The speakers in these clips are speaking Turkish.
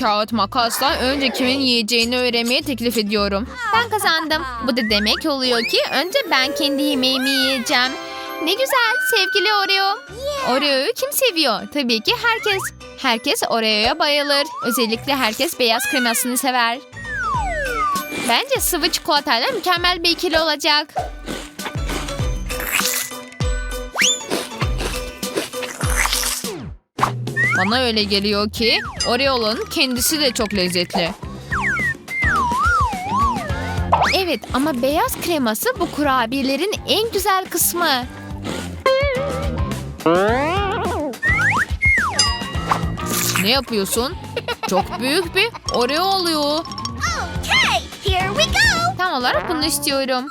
Kağıt makasla önce kimin yiyeceğini öğrenmeye teklif ediyorum. Ben kazandım. Bu da demek oluyor ki önce ben kendi yemeğimi yiyeceğim. Ne güzel sevgili Oreo. Oreo'yu kim seviyor? Tabii ki herkes. Herkes Oreo'ya bayılır. Özellikle herkes beyaz kremasını sever. Bence sıvı çikolatayla mükemmel bir ikili olacak. Bana öyle geliyor ki Oreo'nun kendisi de çok lezzetli. Evet ama beyaz kreması bu kurabiyelerin en güzel kısmı. Ne yapıyorsun? Çok büyük bir Oreo oluyor. Here we go! Tam olarak bunu istiyorum.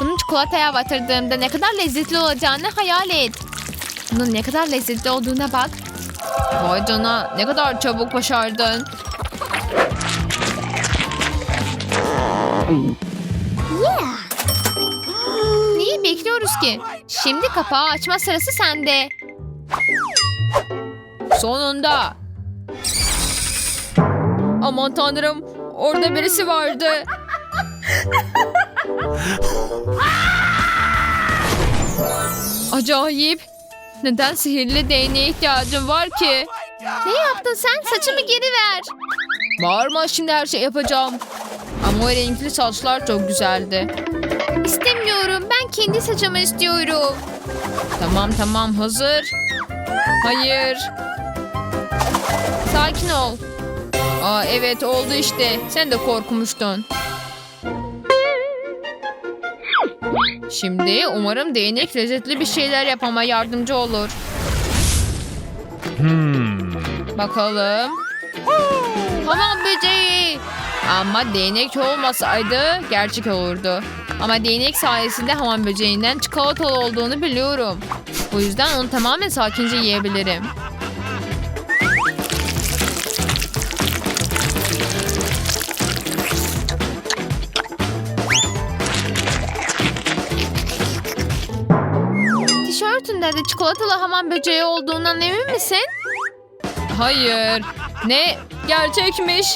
Bunu çikolataya batırdığımda ne kadar lezzetli olacağını hayal et. Bunun ne kadar lezzetli olduğuna bak. Vay cana ne kadar çabuk başardın. Neyi bekliyoruz ki? Şimdi kapağı açma sırası sende. Sonunda. Aman tanrım orada birisi vardı. Acayip. Neden sihirli değneğe ihtiyacım var ki? Ne yaptın sen? Saçımı geri ver. Bağırma şimdi her şey yapacağım. Ama o renkli saçlar çok güzeldi. İstemiyorum. Ben kendi saçımı istiyorum. Tamam tamam hazır. Hayır. Sakin ol. Aa evet oldu işte. Sen de korkmuştun. Şimdi umarım değnek lezzetli bir şeyler yapmama yardımcı olur. Bakalım. Hamam böceği. Ama değnek olmasaydı gerçek olurdu. Ama değnek sayesinde hamam böceğinden çikolatalı olduğunu biliyorum. Bu yüzden onu tamamen sakince yiyebilirim. Tişörtünde de çikolatalı hamam böceği olduğundan emin misin? Hayır. Ne? Gerçekmiş.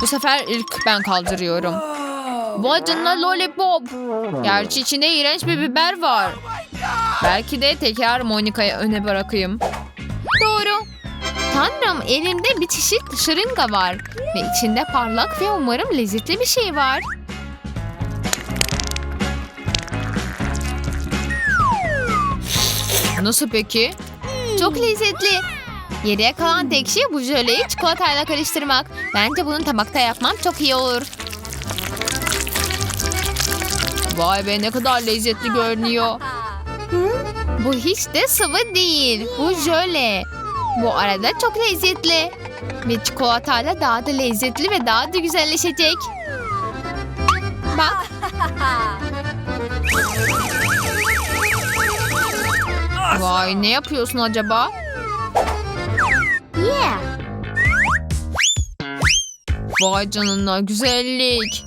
Bu sefer ilk ben kaldırıyorum. Vay canına lollipop. Gerçi içinde iğrenç bir biber var. Belki de tekrar Monika'ya öne bırakayım. Doğru. Tanrım elimde bir çeşit şırınga var. Ve içinde parlak ve umarım lezzetli bir şey var. Nasıl peki? Çok lezzetli. Geriye kalan tek şey bu jöleyi çikolatayla karıştırmak. Bence bunu tabakta yapmam çok iyi olur. Vay be ne kadar lezzetli görünüyor. Bu hiç de sıvı değil. Bu jöle. Bu arada çok lezzetli. Ve çikolatayla daha da lezzetli ve daha da güzelleşecek. Bak Vay ne yapıyorsun acaba? Yeah! Vay canına güzellik.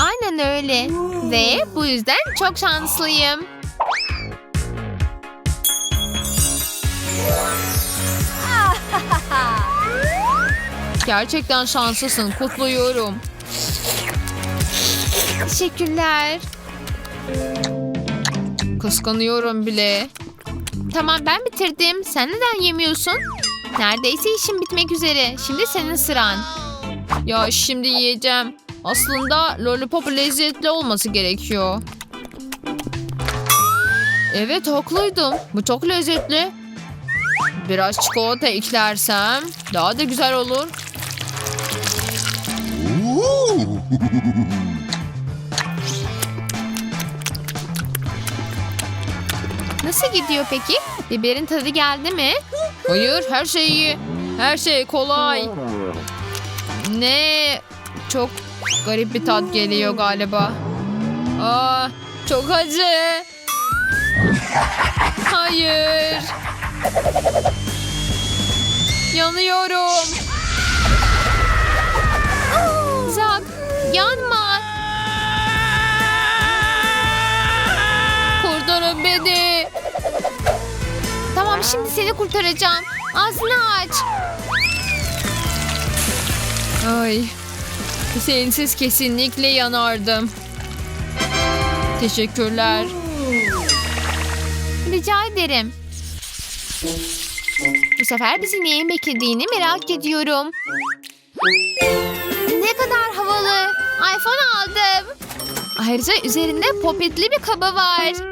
aynen öyle. Ve bu yüzden çok şanslıyım. Gerçekten şanslısın kutluyorum. Teşekkürler. Kıskanıyorum bile. Tamam ben bitirdim. Sen neden yemiyorsun? Neredeyse işim bitmek üzere. Şimdi senin sıran. Ya şimdi yiyeceğim. Aslında lollipop lezzetli olması gerekiyor. Evet haklıydım. Bu çok lezzetli. Biraz çikolata eklersem daha da güzel olur. Nasıl gidiyor peki? Biberin tadı geldi mi? Hayır her şey iyi. Her şey kolay. Ne? Çok garip bir tat geliyor galiba. Aa, çok acı. Hayır. Yanıyorum. Zak yanma. Tamam şimdi seni kurtaracağım. Ağzını aç. Ay. Sensiz kesinlikle yanardım. Teşekkürler. Rica ederim. Bu sefer bizi neyin beklediğini merak ediyorum. Ne kadar havalı. iPhone aldım. Ayrıca üzerinde popitli bir kaba var.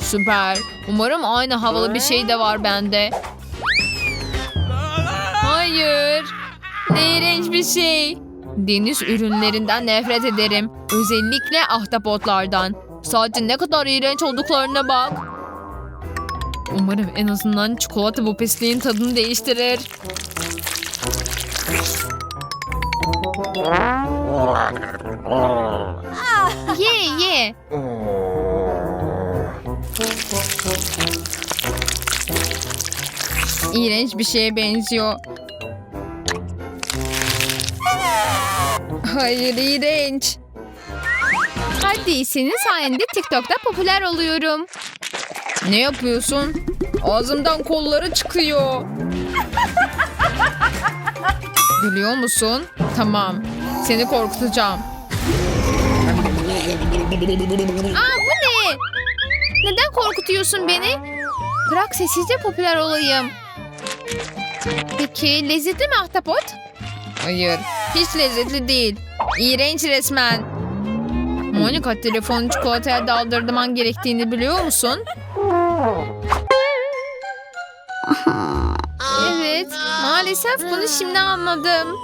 Süper. Umarım aynı havalı bir şey de var bende. Hayır. Ne iğrenç bir şey. Deniz ürünlerinden nefret ederim. Özellikle ahtapotlardan. Sadece ne kadar iğrenç olduklarına bak. Umarım en azından çikolata bu pisliğin tadını değiştirir. Ye ye. İğrenç bir şeye benziyor. Hayır iğrenç. Hadi senin sayende TikTok'ta popüler oluyorum. Ne yapıyorsun? Ağzımdan kolları çıkıyor. Gülüyor musun? Tamam. Seni korkutacağım. Aa korkutuyorsun beni? Bırak sessizce popüler olayım. Peki lezzetli mi ahtapot? Hayır. Hiç lezzetli değil. İğrenç resmen. Monika telefonu çikolataya daldırman gerektiğini biliyor musun? Evet. Maalesef bunu şimdi anladım.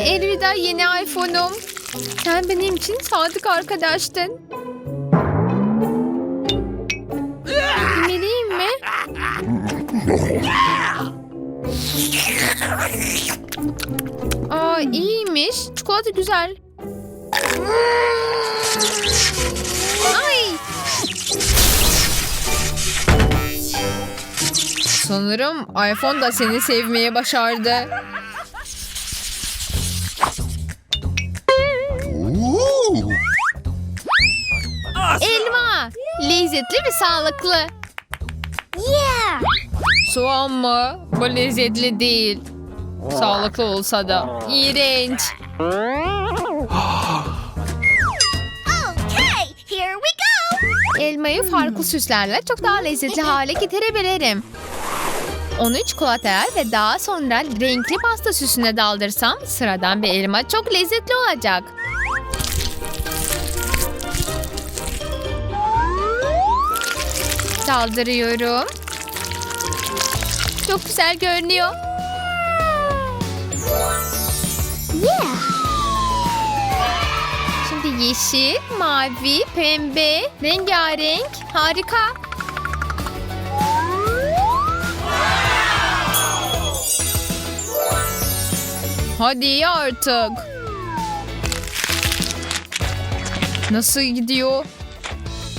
Elveda yeni iPhone'um. Sen benim için sadık arkadaştın. Mi? Aa iyiymiş. Çikolata güzel. Ay Sanırım iPhone da seni sevmeye başardı. elma. Lezzetli ve sağlıklı. Soğan mı? Bu lezzetli değil. Sağlıklı olsa da. İğrenç. Okay, here we go. Elmayı farklı süslerle çok daha lezzetli hale getirebilirim. Onu çikolataya ve daha sonra renkli pasta süsüne daldırsam sıradan bir elma çok lezzetli olacak. Daldırıyorum. Çok güzel görünüyor. Şimdi yeşil, mavi, pembe, rengarenk. Harika. Hadi artık. Nasıl gidiyor?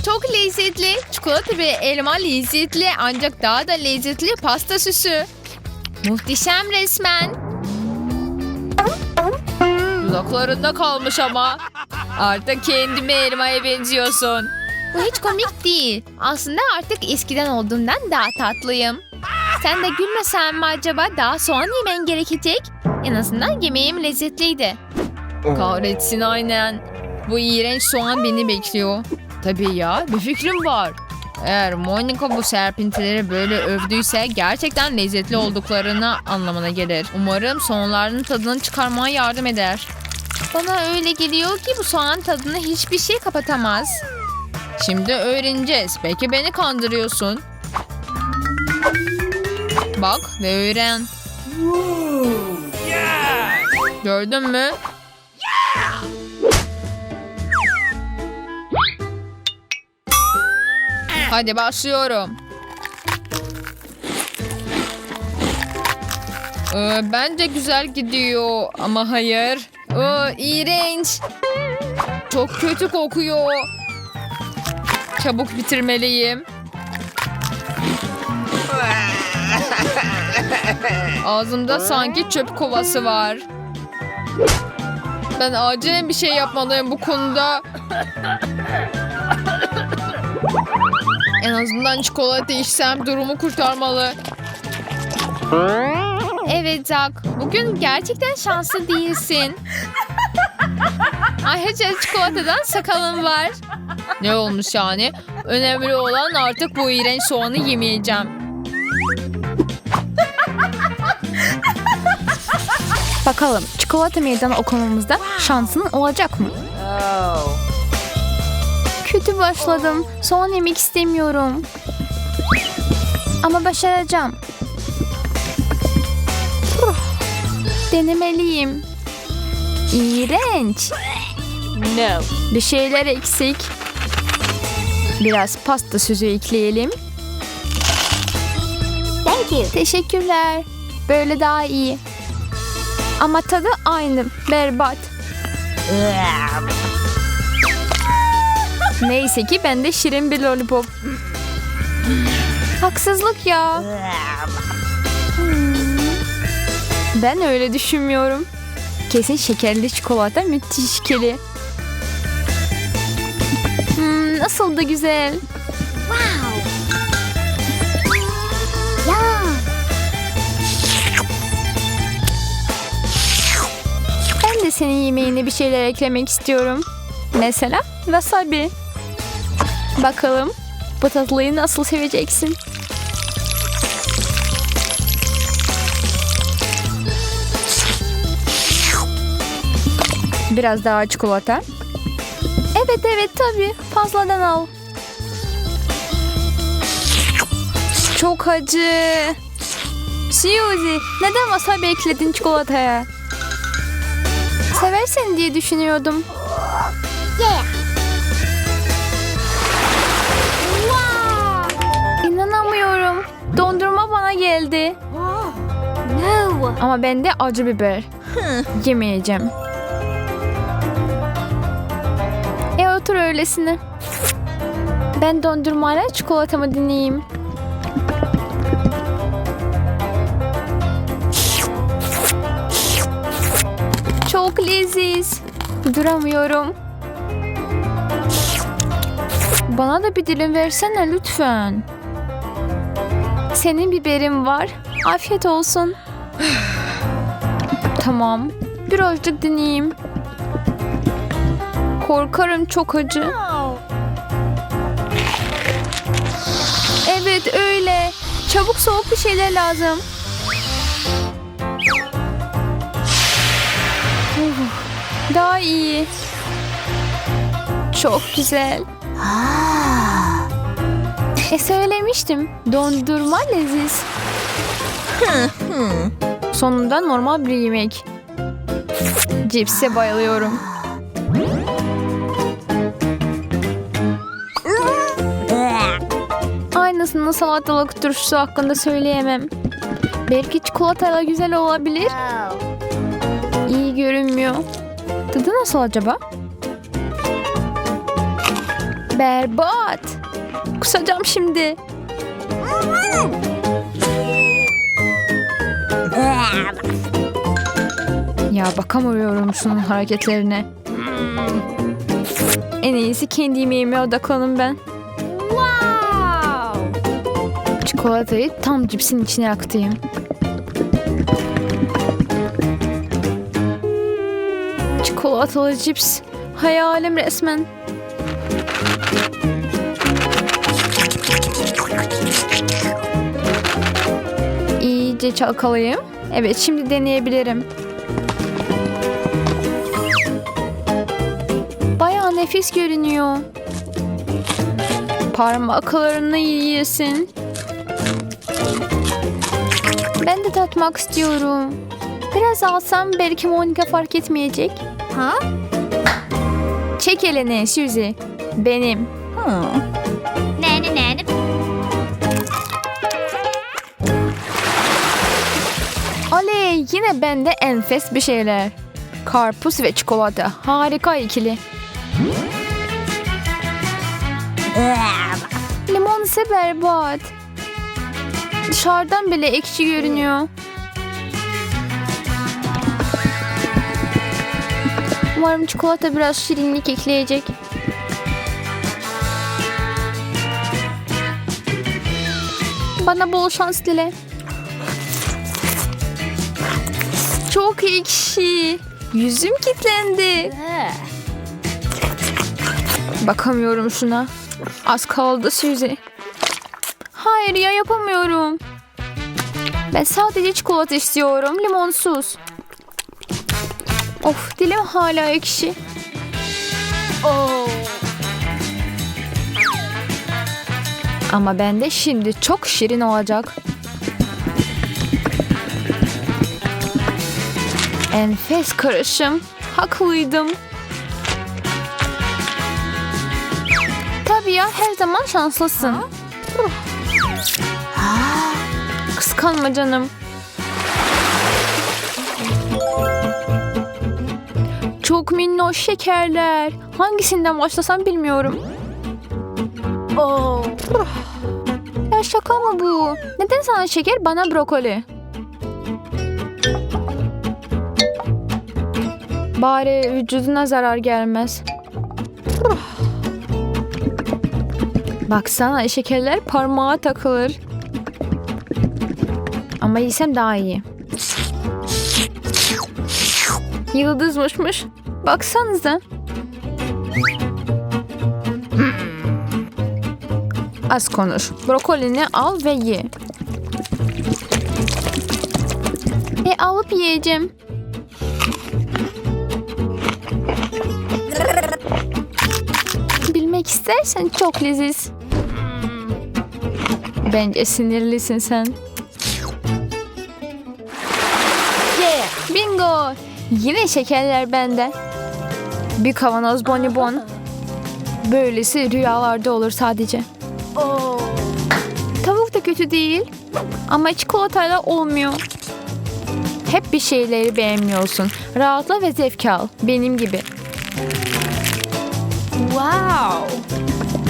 Çok lezzetli. Çikolata ve elma lezzetli ancak daha da lezzetli pasta süsü. Muhteşem resmen. Dudaklarında kalmış ama. Artık kendime elmaya benziyorsun. Bu hiç komik değil. Aslında artık eskiden olduğumdan daha tatlıyım. Sen de gülmesen mi acaba daha soğan yemen gerekecek? En azından yemeğim lezzetliydi. Kahretsin aynen. Bu iğrenç soğan beni bekliyor. Tabii ya bir fikrim var. Eğer Monica bu serpintileri böyle övdüyse gerçekten lezzetli olduklarını anlamına gelir. Umarım soğanların tadını çıkarmaya yardım eder. Bana öyle geliyor ki bu soğan tadını hiçbir şey kapatamaz. Şimdi öğreneceğiz. Belki beni kandırıyorsun. Bak ve öğren. Gördün mü? Hadi başlıyorum. Ee, bence güzel gidiyor ama hayır. Ee, iğrenç. Çok kötü kokuyor. Çabuk bitirmeliyim. Ağzımda sanki çöp kovası var. Ben acilen bir şey yapmalıyım bu konuda. En azından çikolata içsem durumu kurtarmalı. Evet Zak. Bugün gerçekten şanslı değilsin. Ayrıca çikolatadan sakalın var. Ne olmuş yani? Önemli olan artık bu iğrenç soğanı yemeyeceğim. Bakalım çikolata meydanı okumamızda şansın olacak mı? Kötü başladım. Soğan yemek istemiyorum. Ama başaracağım. Denemeliyim. İğrenç. No. Bir şeyler eksik. Biraz pasta süzü ekleyelim. Thank you. Teşekkürler. Böyle daha iyi. Ama tadı aynı. Berbat. Neyse ki bende şirin bir lollipop. Haksızlık ya. Hmm. Ben öyle düşünmüyorum. Kesin şekerli çikolata müthiş keli. Hmm, nasıl da güzel. Wow. Ben de senin yemeğine bir şeyler eklemek istiyorum. Mesela wasabi. Bakalım bu tatlıyı nasıl seveceksin? Biraz daha çikolata. Evet evet tabii fazladan al. Çok acı. Suzy neden wasabi ekledin çikolataya? Seversen diye düşünüyordum. Yeah. Dondurma bana geldi. No. Ama bende acı biber. Yemeyeceğim. E otur öylesine. Ben dondurmayla çikolatamı dinleyeyim. Çok leziz. Duramıyorum. Bana da bir dilim versene lütfen. Senin biberin var. Afiyet olsun. tamam. Birazcık dinleyeyim. Korkarım çok acı. Evet öyle. Çabuk soğuk bir şeyler lazım. Daha iyi. Çok güzel. E söylemiştim. Dondurma leziz. Sonunda normal bir yemek. Cipse bayılıyorum. Aynısını salatalık turşusu hakkında söyleyemem. Belki çikolatayla güzel olabilir. İyi görünmüyor. Tadı nasıl acaba? Berbat. Kusacağım şimdi. Ya bakamıyorum şunun hareketlerine. En iyisi kendi yemeğime odaklanın ben. Çikolatayı tam cipsin içine aktayım. Çikolatalı cips. Hayalim resmen. İyice çalkalayayım. Evet şimdi deneyebilirim. Bayağı nefis görünüyor. Parmaklarını yiyesin. Ben de tatmak istiyorum. Biraz alsam belki Monica fark etmeyecek. Huh? Çek elini Suzy. Benim. Nana yine bende enfes bir şeyler. Karpuz ve çikolata. Harika ikili. Limon ise berbat. Dışarıdan bile ekşi görünüyor. Umarım çikolata biraz şirinlik ekleyecek. Bana bol şans dile. Çok ekşi. Yüzüm kilitlendi. Bakamıyorum şuna. Az kaldı Suzy. Hayır ya yapamıyorum. Ben sadece çikolata istiyorum. Limonsuz. Of dilim hala ekşi. Ama bende şimdi çok şirin olacak. Enfes karışım. Haklıydım. Tabii ya her zaman şanslısın. Kıskanma canım. Çok minnoş şekerler. Hangisinden başlasam bilmiyorum. Ya şaka mı bu? Neden sana şeker bana brokoli? Bari vücuduna zarar gelmez. Baksana şekerler parmağa takılır. Ama yesem daha iyi. Yıldızmışmış. Baksanıza. Az konuş. Brokolini al ve ye. E alıp yiyeceğim. İstersen çok leziz. Bence sinirlisin sen. Bingo! Yine şekerler bende. Bir kavanoz bonibon. Böylesi rüyalarda olur sadece. Tavuk da kötü değil. Ama çikolatayla olmuyor. Hep bir şeyleri beğenmiyorsun. Rahatla ve zevk al. Benim gibi. Wow.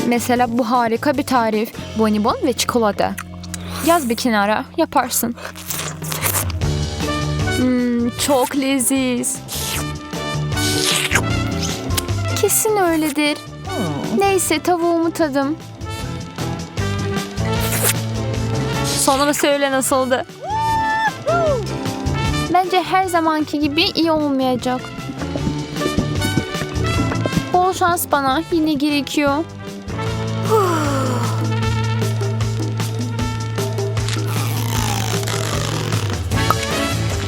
Mesela bu harika bir tarif. Bonibon ve çikolata. Yaz bir kenara. Yaparsın. Hmm, çok leziz. Kesin öyledir. Neyse tavuğumu tadım. Sonra söyle nasıldı? Bence her zamanki gibi iyi olmayacak. Şans bana yine gerekiyor.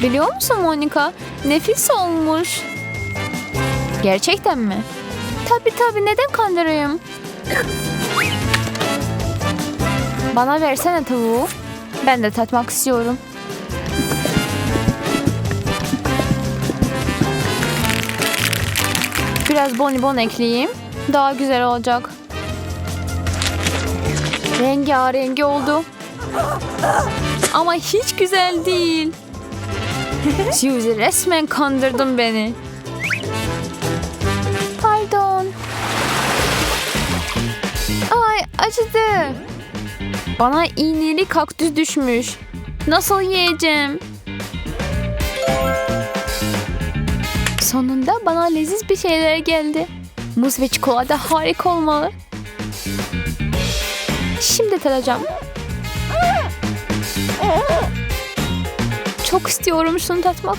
Biliyor musun Monika? Nefis olmuş. Gerçekten mi? Tabii tabii neden kandırayım? Bana versene tavuğu. Ben de tatmak istiyorum. Biraz bonibon ekleyeyim. Daha güzel olacak. Rengarengi oldu. Ama hiç güzel değil. Suzy resmen kandırdın beni. Pardon. Ay acıdı. Bana iğneli kaktüs düşmüş. Nasıl yiyeceğim? Sonunda bana leziz bir şeyler geldi. Muz ve çikolata harika olmalı. Şimdi tadacağım. Çok istiyorum şunu tatmak.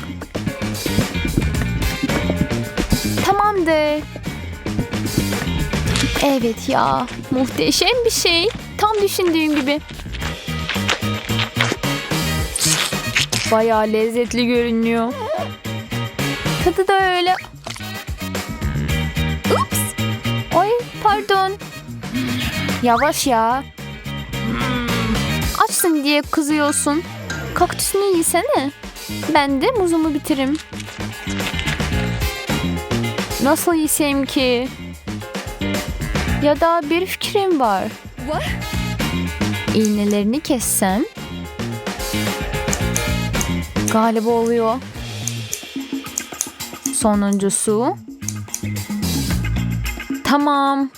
Tamamdır. Evet ya, muhteşem bir şey. Tam düşündüğüm gibi. Bayağı lezzetli görünüyor. Tadı da öyle. Ups. Ay pardon. Yavaş ya. Açsın diye kızıyorsun. Kaktüsünü yesene. Ben de muzumu bitiririm. Nasıl yesem ki? Ya da bir fikrim var. İğnelerini kessem. Galiba oluyor. Sonuncusu. Tamam.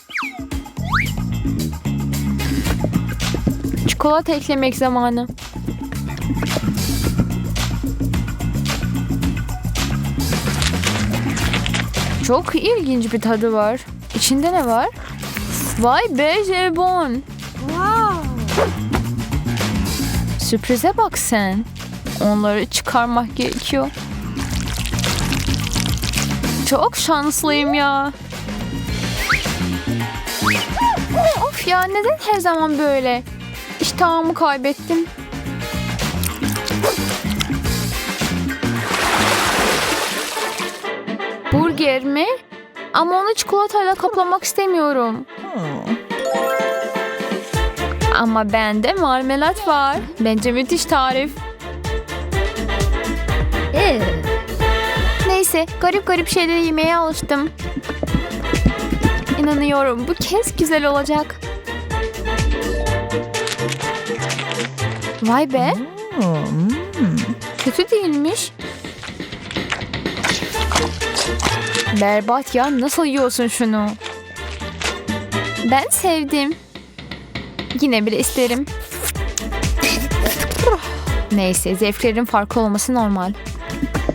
Çikolata eklemek zamanı. Çok ilginç bir tadı var. İçinde ne var? Vay be jelibon. Wow. Sürprize bak sen. Onları çıkarmak gerekiyor. Çok şanslıyım ya. Of ya neden her zaman böyle? İştahımı kaybettim. Burger mi? Ama onu çikolatayla kaplamak istemiyorum. Ama bende marmelat var. Bence müthiş tarif. Neyse garip garip şeyleri yemeye alıştım. İnanıyorum bu kez güzel olacak. Vay be. Kötü değilmiş. Berbat ya nasıl yiyorsun şunu? Ben sevdim. Yine bile isterim. Neyse zevklerin farklı olması normal.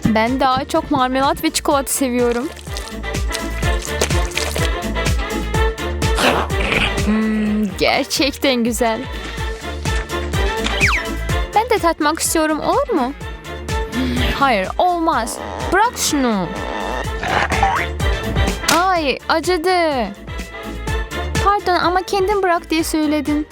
Ben daha çok marmelat ve çikolata seviyorum. Hmm, gerçekten güzel. Ben de tatmak istiyorum olur mu? Hayır olmaz. Bırak şunu. Ay acıdı. Pardon ama kendin bırak diye söyledin.